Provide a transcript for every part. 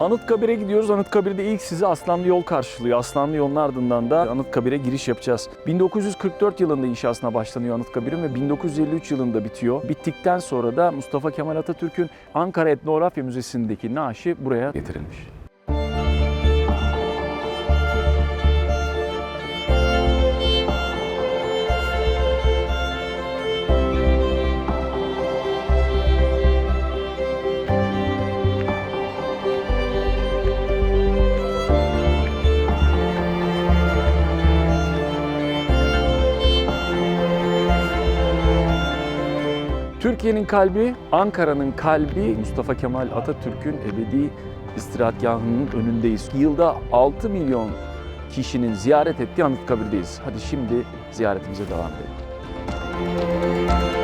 Anıtkabir'e gidiyoruz. Anıtkabir'de ilk sizi Aslanlı Yol karşılıyor. Aslanlı Yol'un ardından da Anıtkabir'e giriş yapacağız. 1944 yılında inşasına başlanıyor Anıtkabir'in ve 1953 yılında bitiyor. Bittikten sonra da Mustafa Kemal Atatürk'ün Ankara Etnografya Müzesi'ndeki naaşı buraya getirilmiş. Türkiye'nin kalbi, Ankara'nın kalbi Mustafa Kemal Atatürk'ün ebedi istirahatgahının önündeyiz. Yılda 6 milyon kişinin ziyaret ettiği Anıtkabir'deyiz. Hadi şimdi ziyaretimize devam edelim.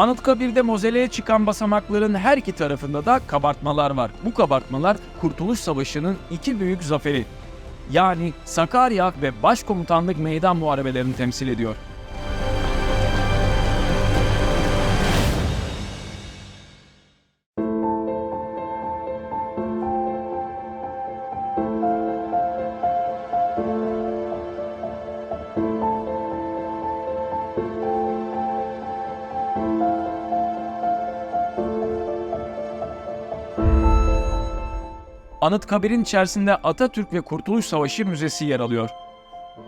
Anıtkabir'de mozeleye çıkan basamakların her iki tarafında da kabartmalar var. Bu kabartmalar Kurtuluş Savaşı'nın iki büyük zaferi. Yani Sakarya ve Başkomutanlık Meydan Muharebelerini temsil ediyor. Anıtkabir'in içerisinde Atatürk ve Kurtuluş Savaşı Müzesi yer alıyor.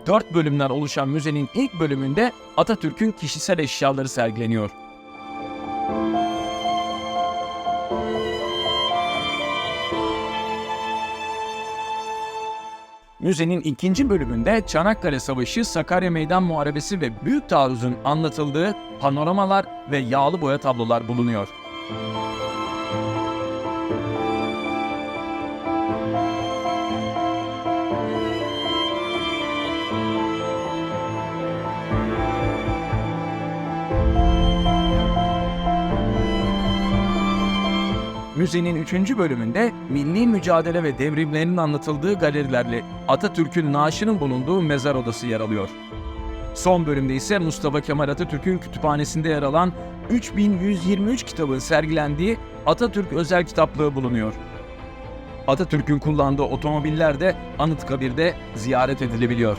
Dört bölümden oluşan müzenin ilk bölümünde Atatürk'ün kişisel eşyaları sergileniyor. Müzenin ikinci bölümünde Çanakkale Savaşı, Sakarya Meydan Muharebesi ve Büyük Taarruz'un anlatıldığı panoramalar ve yağlı boya tablolar bulunuyor. Müzenin üçüncü bölümünde milli mücadele ve devrimlerinin anlatıldığı galerilerle Atatürk'ün naaşının bulunduğu mezar odası yer alıyor. Son bölümde ise Mustafa Kemal Atatürk'ün kütüphanesinde yer alan 3123 kitabın sergilendiği Atatürk özel kitaplığı bulunuyor. Atatürk'ün kullandığı otomobiller de Anıtkabir'de ziyaret edilebiliyor.